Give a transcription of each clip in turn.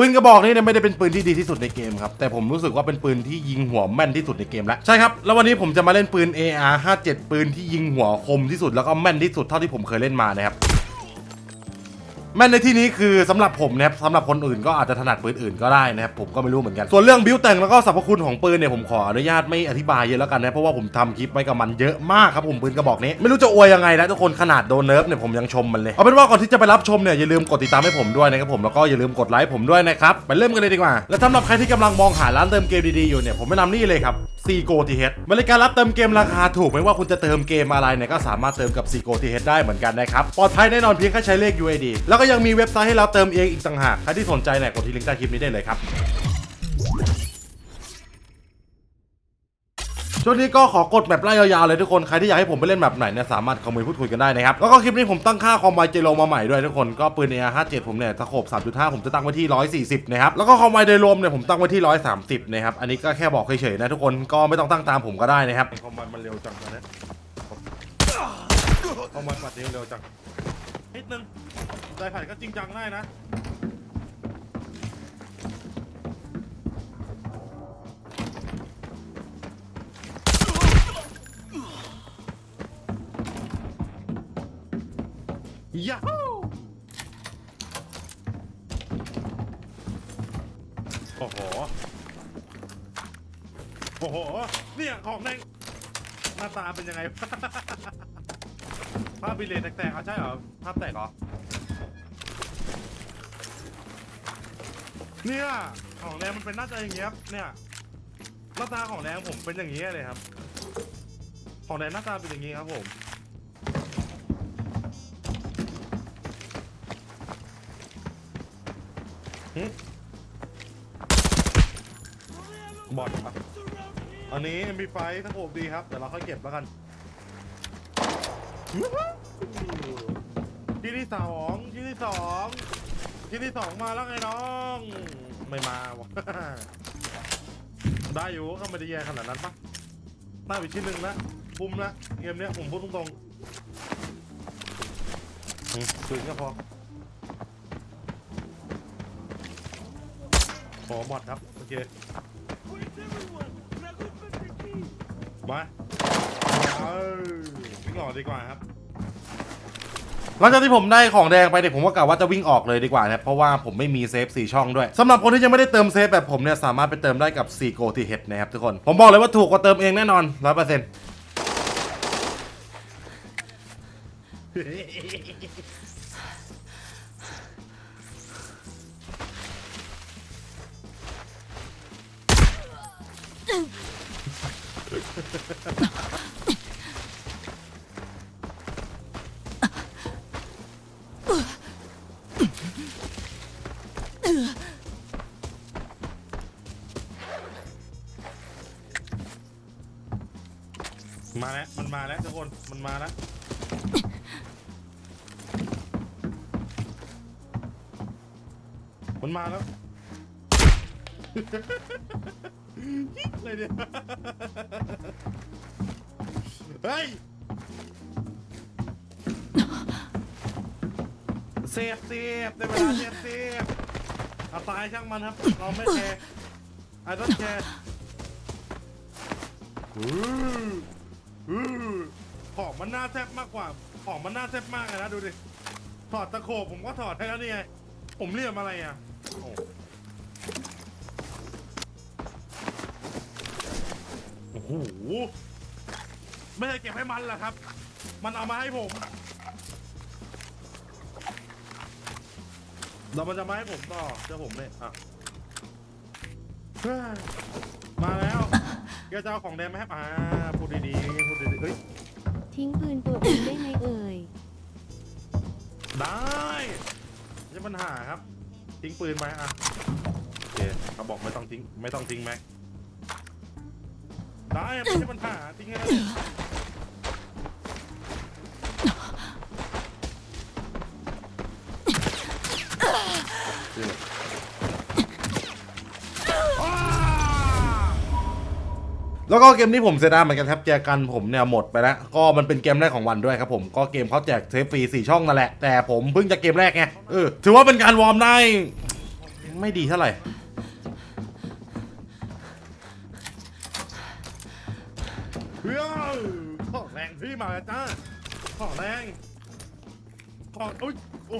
ปืนกระบอกนี้เนี่ยไม่ได้เป็นปืนที่ดีที่สุดในเกมครับแต่ผมรู้สึกว่าเป็นปืนที่ยิงหัวแม่นที่สุดในเกมแล้วใช่ครับแล้ววันนี้ผมจะมาเล่นปืน AR 57ปืนที่ยิงหัวคมที่สุดแล้วก็แม่นที่สุดเท่าที่ผมเคยเล่นมานะครับ แม่นในที่นี้คือสำหรับผมนะครับสำหรับคนอื่นก็อาจจะถนัดปืนอื่นก็ได้นะครับผมก็ไม่รู้เหมือนกัน ส่วนเรื่องบิวแต่งแล้วก็สรรพคุณของปืนเนี่ยผมขออนุญาตไม่อธิบายเยอะแล้วกันนะเพราะว่าผมทำคลิปไว้กับมันเยอะมากครับผมปืนกระบอกนี้ ไม่รู้จะอวยยังไงนะทุกคนขนาดโดนเนิร์ฟเนี่ยผมยังชมมันเลยเอาเป็นว่าก่อนที่จะไปรับชมเนี่ยอย่าลืมกดติดตามให้ผมด้วยนะครับผมแล้วก็อย่าลืมกดไลค์ผมด้วยนะครับไปเริ่มกันเลยดีกว่า และสำหรับใครที่กำลังมองหาร้านเติมเกมดีๆอยู่เนี่ยผมแนะนำนี่เลยครับซีโกทีเฮดบริการรับเติมเกมราคาถูกไม่ว่าคุณจะเติมเกมอะไรเนี่ยก็สามารถเติมกับซีโกทีเฮดได้เหมือนกันนะครับปลอดภัยแน่นอนเพียงแค่ใช้เลข UID แล้วก็ยังมีเว็บไซต์ให้เราเติมเองอีกต่างหาก ใครที่สนใจเนี่ยกดที่ลิงก์ใต้คลิปนี้ได้เลยครับช่วงนี้ก็ขอกดแบบไล่ยาวๆเลยทุกคน ใครที่อยากให้ผมไปเล่นแบบไหนเนี่ยสามารถคอมเมนต์พูดคุยกันได้นะครับ แล้วก็คลิปนี้ผมตั้งค่าคอมไวเจโลมาใหม่ด้วยทุกคน ก็ปืน AR57 ผมเนี่ยตะขบ3.5 ผมจะตั้งไว้ที่ 140 นะครับ แล้วก็คอมไวโดยรวมเนี่ยผมตั้งไว้ที่ 130 นะครับ อันนี้ก็แค่บอกเฉยๆนะทุกคน ก็ไม่ต้องตั้งตามผมก็ได้นะครับคอมไวมันเร็วจังนะคอมไวปัดเร็วจัง นิดนึงใจผ่านก็จริงจังได้นะยาโอ้โห โอ้โห เนี่ย ของแม่งหน้าตาเป็นยังไง ภาพบิเลนแตกๆอะใช่เหรอภาพแตกเหรอ เนี่ยของแรงมันเป็นหน้าตาอย่างเงี้ยครับเนี่ยหน้าตาของแรงผมเป็นอย่างเงี้ยเลยครับ ของแรงหน้าตาเป็นอย่างงี้ครับผม บอดครับ อันนี้มีไฟสโคบดีครับ เดี๋ยวเราค่อยเก็บแล้วกัน ที่ที่สองที่ที่สองที่ที่สองมาแล้วไงน้อง ไม่มาวะได้อยู่ก็ไม่ได้แย่ขนาดนั้นปะได้ไปชิ้นหนึ่งนะคุมนะเกมเนี้ยผมพูดตรงๆคืนก็พอขอบอดครับโอเคมาเออวิ่ออดีกว่าครับ หลังจากที่ผมได้ของแดงไปเนี่ยผมก็กะว่าจะวิ่งออกเลยดีกว่านะครับเพราะว่าผมไม่มีเซฟ4ช่องด้วยสำหรับคนที่ยังไม่ได้เติมเซฟแบบผมเนี่ยสามารถไปเติมได้กับ4 Go T H นะครับทุกคนผมบอกเลยว่าถูกกว่าเติมเองแน่นอน100% มาแล้ว มันมาแล้วทุกคน มันมาแล้ว มันมาแล้ว อะไรเนี่ย เฮ้ยเซฟเซฟได้เวลาเซฟเซฟเอาตายช่างมันครับ เราไม่แคร์ I don't care อืออือของมันน่าแซ่บมากกว่า ของมันน่าแซ่บมากเลยนะดูดิ ถอดตะโขบผมก็ถอดให้แล้วนี่ไง ผมเรียกอะไรอะโอ้โอ้โหไม่ได้เก็บให้มันเหรอครับ มันเอามาให้ผม เรามันจะมาให้ผมต่อเจ้าผมเนี่ยอะเฮ้ยมาแล้วแกจะเอาของแดงมาให้อ่าพูดดีๆพูดดีๆเฮ้ย ทิ้งปืนตัวเองได้ไหมเอ่ย ได้ไม่ใช่ปัญหาครับ ทิ้งปืนไปอะโอเคเขาบอกไม่ต้องทิ้ง ไม่ต้องทิ้งแม็กได้ไม่ใช่ปัญหาทิ้งให้แล้ว แล้วก็เกมนี้ผมเสียดายเหมือนกันครับแจกันผมเนี่ยหมดไปแล้ว ก็มันเป็นเกมแรกของวันด้วยครับผมก็เกมเขาแจกเซฟฟรี4ช่องนั่นแหละ แต่ผมเพิ่งจะเกมแรกไงเออถือว่าเป็นการวอร์มได้ ไม่ดีเท่าไหร่เฮ้ยของแรงพี่มาแล้วจ้าของแรงของอุ้ยโอ้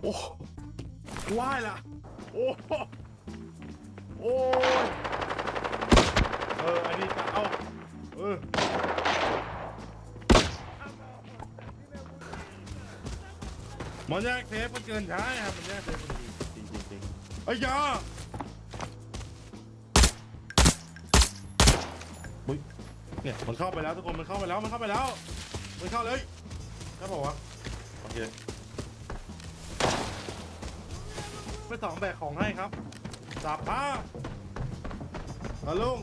โอ้ว่ายละโอ้โหโอ้ยเออ อันนี้จะเอาเออมันแยกเทปมันเกินใช้ครับมันแยกเทปมันจริงจริงจริงไอ้ยาอุ๊ยเนี่ยมันเข้าไปแล้วทุกคนมันเข้าไปแล้วมันเข้าไปแล้วมันเข้าเลย ครับบอกว่าวะโอเคไปสองแบกของให้ครับจับผ้ามาลุง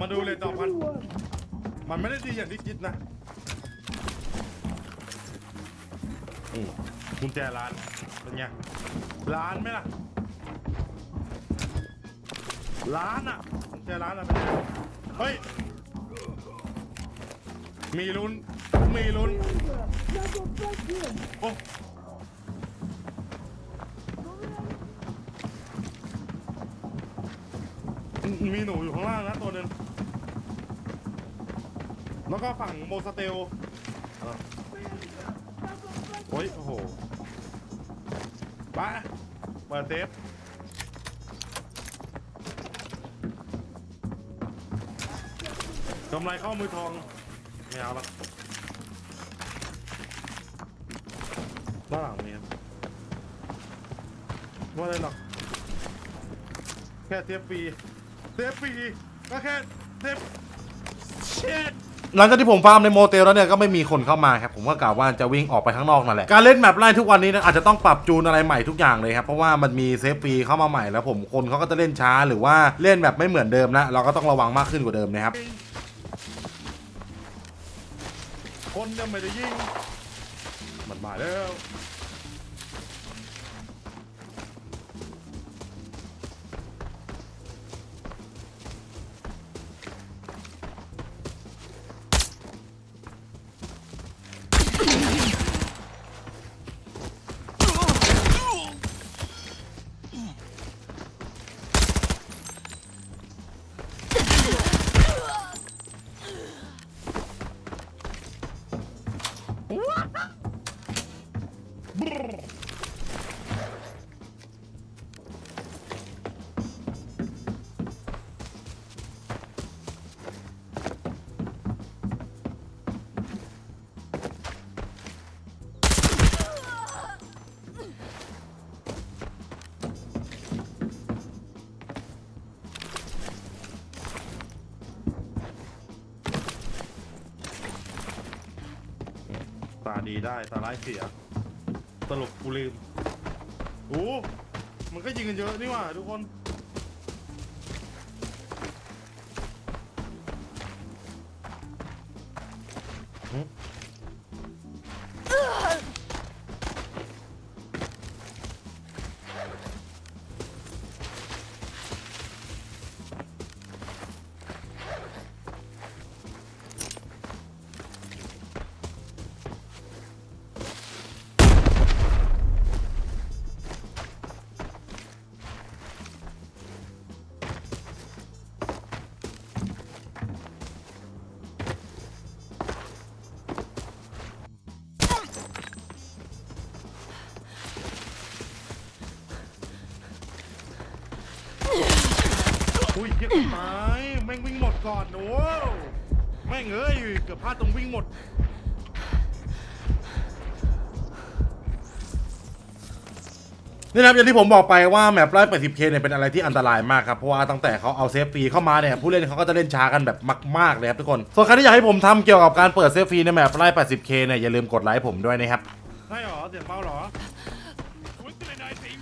มาดูเลยต่อพันมันไม่ได้ดีอย่างที่คิดนะอืมกุญแจร้านเป็นไงร้านไหมล่ะร้านอะกุญแจร้านอะเป็นไงเฮ้ยมีลุ้นมีลุ้นโอ้มีหนูอยู่ข้างล่างนะตัวหนึ่ง แล้วก็ฝั่งโมสเตลอะโอ้ยโอ้โหไปเปิดเซฟกำไรข้อมือทองไม่เอาละด้านหลังมีครับว่าอะไรหรอกแค่เทปฟรีเทปฟรีก็แค่เทปเช็ด หลังจากที่ผมฟาร์มในโมเตลแล้วเนี่ยก็ไม่มีคนเข้ามาครับผมก็กล่าวว่าจะวิ่งออกไปข้างนอกนั่นแหละการเล่นแมปไล่ทุกวันนี้นะอาจจะต้องปรับจูนอะไรใหม่ทุกอย่างเลยครับเพราะว่ามันมีเซฟฟรีเข้ามาใหม่แล้วผมคนเขาก็จะเล่นช้าหรือว่าเล่นแบบไม่เหมือนเดิมนะเราก็ต้องระวังมากขึ้นกว่าเดิมนะครับคนยังไม่ได้ยิงมันมาแล้วาดีได้ตาร้ายเสียตลกกูลืมโอ้มันก็ยิงกันเยอะนี่หว่าทุกคน งเอ้ยเกือบพลาดตรงวิ่งหมด นี่นะครับอย่างที่ผมบอกไปว่าแมปไล่ 80K เนี่ยเป็นอะไรที่อันตรายมากครับ เพราะว่าตั้งแต่เขาเอาเซฟฟรีเข้ามาเนี่ยผู้เล่นเขาก็จะเล่นช้ากันแบบมาก ๆ เลยครับทุกคน ส่วนใครที่อยากให้ผมทำเกี่ยวกับการเปิดเซฟฟรีในแมปไล่ 80K เนี่ยอย่าลืมกดไลค์ผมด้วยนะครับ ใช่หรอ เสียงเบาหรอ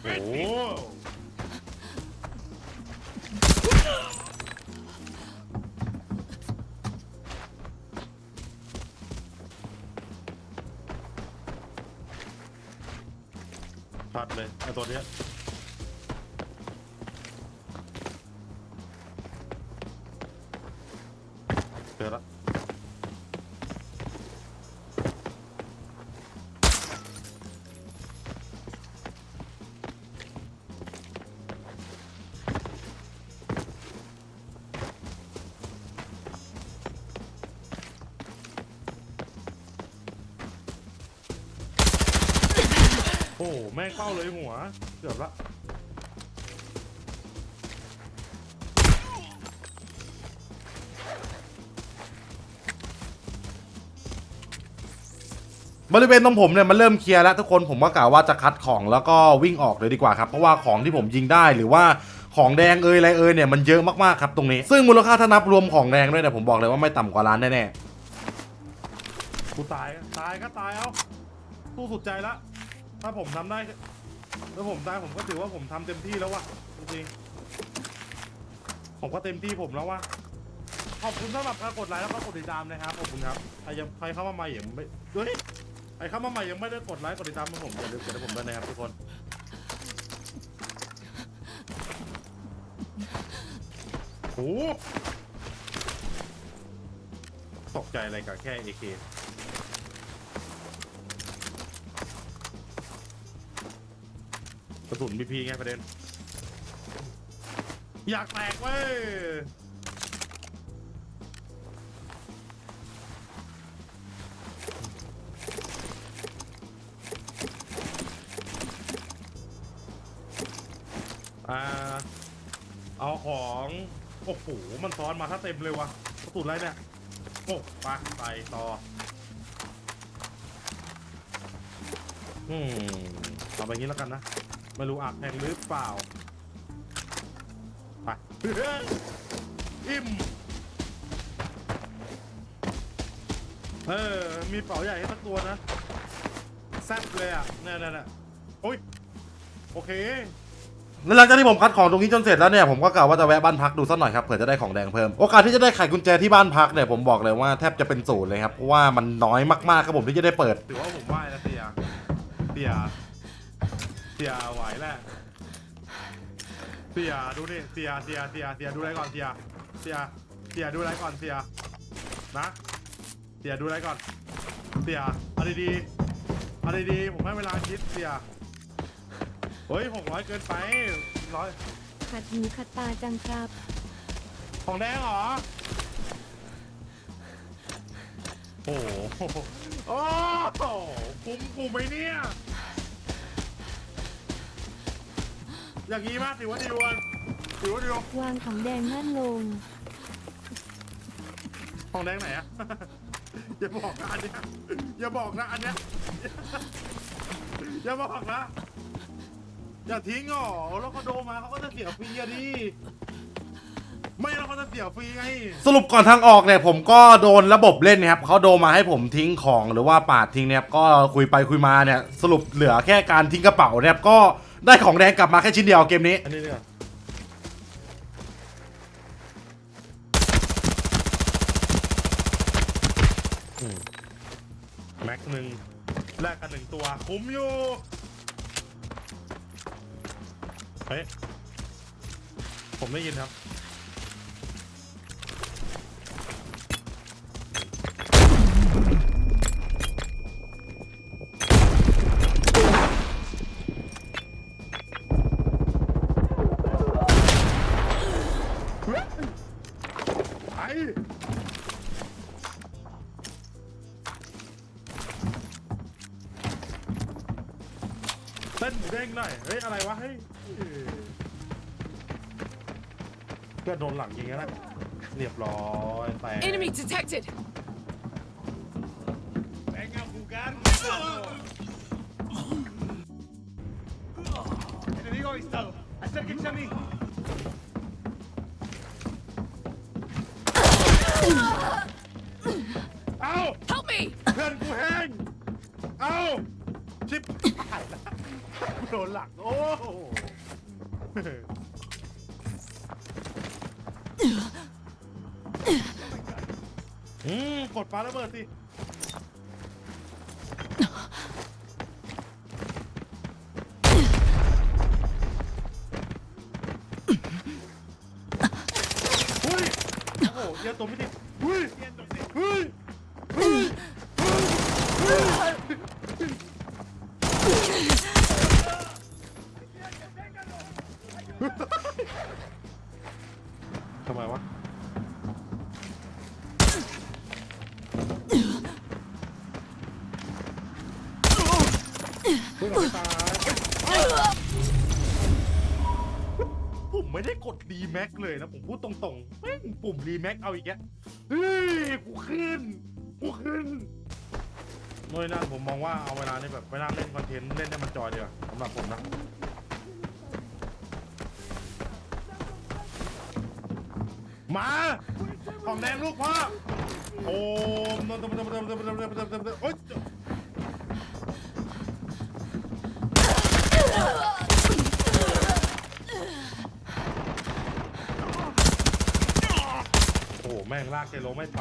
โอ้โห ตัดเลยไอ้ตัวเนี้ยเจอละ แม่งเป้าเลยหัว เกือบละบริเวณตรงผมเนี่ยมันเริ่มเคลียร์แล้วทุกคนผมก็กล่าวว่าจะคัดของแล้วก็วิ่งออกเลยดีกว่าครับ เพราะว่าของที่ผมยิงได้หรือว่าของแดงเอยอะไรเอยเนี่ยมันเยอะมากๆครับตรงนี้ ซึ่งมูลค่าถ้านับรวมของแดงด้วยเนี่ยผมบอกเลยว่าไม่ต่ำกว่าล้านแน่ๆกูตายตายก็ตายเอาสู้สุดใจละ ถ้าผมทำได้ถ้าผมได้ผมก็ถือว่าผมทำเต็มที่แล้ววะจริงๆผมก็เต็มที่ผมแล้ววะขอบคุณสำหรับการกดไลค์แล้วก็กดติดตามนะครับขอบคุณครับใครยังใครเข้ามาใหม่ยังไม่เฮ้ยใครเข้ามาใหม่ยังไม่ได้กดไลค์กดติดตามให้ผมอย่าลืมกดให้ผมด้วยนะครับทุกคนโอ้ตกใจอะไรกับแค่ AK กระสุนพีพีไงประเด็น อยากแตกเว้ย อ่า เอาของ โอ้โห มันซ้อนมาถ้าเต็มเลยวะกระสุนอะไรเนี่ย โอ้ไปไปต่อ อืมเอาไปงี้แล้วกันนะ ไม่รู้อักแพงหรือเปล่า ไป อิ่ม เออ มีเป๋าใหญ่ให้สักตัวนะ แซ่บเลยอะเนี่ยเนี่ยเนี่ยโอ้ย โอเค แล้วหลังจากที่ผมคัดของตรงนี้จนเสร็จแล้วเนี่ยผมก็กล่าวว่าจะแวะบ้านพักดูสักหน่อยครับเผื่อจะได้ของแดงเพิ่มโอกาสที่จะได้ไขกุญแจที่บ้านพักเนี่ยผมบอกเลยว่าแทบจะเป็นศูนย์เลยครับเพราะว่ามันน้อยมากๆครับผมที่จะได้เปิด ถือว่าผมไหว้นะเสียเสีย เสียไหวแหละเสียดูนี่เสียเสียเสียเสียดูอะไรก่อนเสียเสียเสียดูอะไรก่อนเสียนะเสียดูอะไรก่อน เสียเอาดีๆเอาดีๆผมให้เวลาคิดเสียเฮ้ยหกร้อยเกินไปร้อยขัดหูขัดตาจังครับ ของแดงเหรอ โอ้โหโอ้โหคุ้มกูไหมเนี่ย อย่างนี้มากถือว่าดีวันถือว่าดีวะวางของแดงนั่นลงของแดงไหนอะ อย่าบอกนะอันเนี้ยอย่าบอกนะอันเนี้ยอย่าบอกนะอย่าทิ้งอ๋อแล้วเขาโดมาเขาก็จะเสียฟรีอะดิไม่แล้วเขาจะเสียฟรีไงสรุปก่อนทางออกเนี่ยผมก็โดนระบบเล่นนะครับเขาโดนมาให้ผมทิ้งของหรือว่าปาดทิ้งเนี่ยก็คุยไปคุยมาเนี่ยสรุปเหลือแค่การทิ้งกระเป๋าเนี่ยก็ ได้ของแดงกลับมาแค่ชิ้นเดียวเกมนี้ อันนี้เนี่ยแม็กหนึ่งแลกกันหนึ่งตัว คุ้มอยู่เฮ้ยผมได้ยินครับ เต้นหมูเด้งหน่อยเฮ้ยอะไรวะเฮ้ยเพื่อนโดนหลังยิงแล้วเรียบร้อยแตก Enemy detected. โดนหลังโอ้โหอืมกดปาระเบิดสิเฮ้ยโอ้โหเยอะตัวไม่ติดเฮ้ย เฮ้ย เฮ้ย ทำไมวะ เฮ้ยเราไม่ตาย ผมไม่ได้กดรีแม็กเลยนะ ผมพูดตรงๆแม่งปุ่มรีแม็กเอาอีกแกเฮ้ยกูขึ้นกูขึ้นโน่นนั่นผมมองว่าเอาเวลานี่แบบเวลาเล่นคอนเทนต์เล่นให้มันจอยดีกว่าสำหรับผมนะมาของแดงลูกพ่อโอ้มเติมเติมเติมเติมเติมเติมเติมเติมเติมโอ๊ย งลากเจโลไม่ไป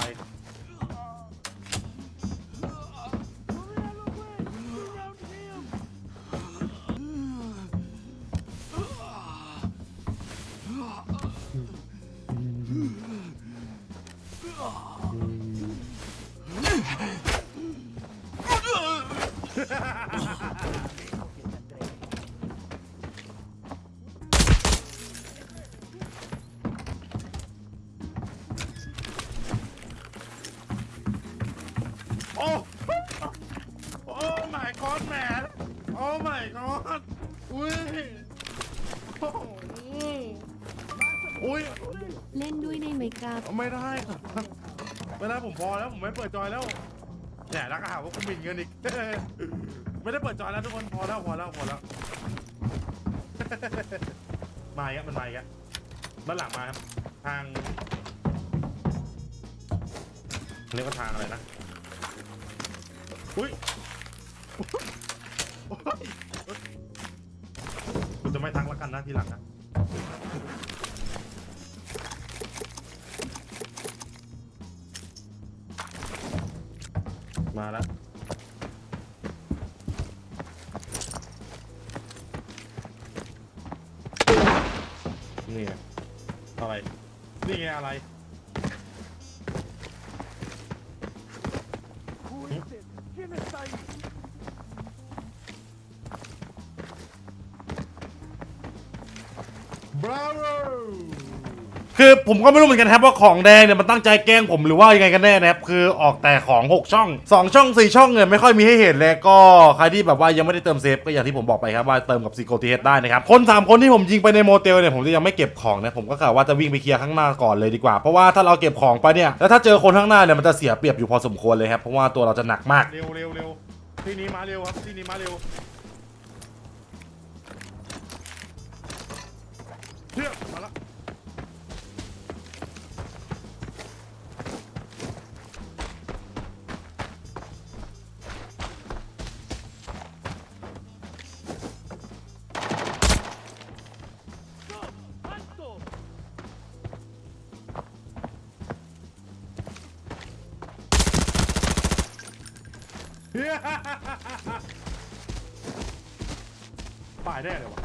โอ้ โอ้ my god man โอ้ my god อุ้ยโอ้โหอุ้ยเล่นด้วยได้ไหมครับไม่ได้ครับไม่ได้ผมพอแล้ว ผมไม่เปิดจอยแล้วแหมแล้วก็หาว่าคุณหมินเงินอีก ไม่ได้เปิดจอยแล้วทุกคนพอแล้วพอแล้วพอแล้ว มาอีกแล้วมันมาอีกแล้วด้านหลังมาครับ ทางเรียกว่าทางอะไรนะ อุ้ยคุณจะไม่ทักแล้วกันนะทีหลังนะมาแล้วนี่ไงอะไร นี่ไงอะไร คือผมก็ไม่รู้เหมือนกันครับว่าของแดงเนี่ยมันตั้งใจแกล้งผมหรือว่ายังไงกันแน่นะครับคือออกแต่ของ 6 ช่อง 2 ช่อง 4 ช่องเนี่ยไม่ค่อยมีให้เห็นเลยก็ใครที่แบบว่ายังไม่ได้เติมเซฟก็อย่างที่ผมบอกไปครับว่าเติมกับซีโกทีเได้นะครับคน 3 คนที่ผมยิงไปในโมเตลเนี่ยผมจะยังไม่เก็บของนะผมก็กะว่าจะวิ่งไปเคลียร์ข้างหน้าก่อนเลยดีกว่าเพราะว่าถ้าเราเก็บของไปเนี่ยแล้วถ้าเจอคนข้างหน้าเนี่ยมันจะเสียเปรียบอยู่พอสมควรเลยครับเพราะว่าตัวเราจะหนักมาก เร็วเร็วเร็วที่นี้มาเร็วครับที่นี้มาเร็วเชื่อมาละ ตายแน่เลยวะ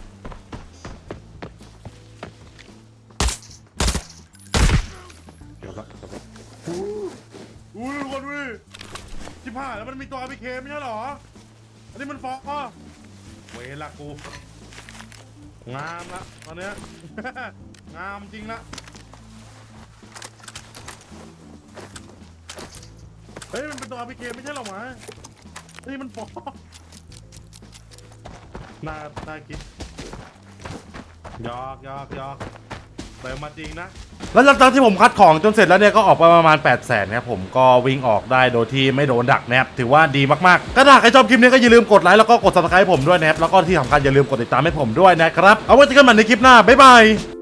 เดี๋ยวละเดี๋ยวละอุ้ยคนอุ้ยชิบหายแล้วมันมีตัวอาร์พีเคไม่ใช่เหรอ อันนี้มันฟอกอะเวละกู งามละตอนเนี้ย งามจริงละ เฮ้ย มันเป็นตัวอาร์พีเคไม่ใช่เหรอวะเฮ้ยมันฟอกน่าน่าคิดยอกยอกยอกเติมมาจริงนะ แล้วหลังจากที่ผมคัดของจนเสร็จแล้วเนี่ยก็ออกไปประมาณ 8 0 0แสนครับผมก็วิ่งออกได้โดยที่ไม่โดนดักนะครับถือว่าดีมากๆถ้าหากใครชอบคลิปนี้ก็อย่าลืมกดไลค์แล้วก็กด subscribe ผมด้วยนะครับแล้วก็ที่สำคัญอย่าลืมกดติดตามให้ผมด้วยนะครับ เอาไว้เจอกันใหม่ในคลิปหน้าบ๊ายบาย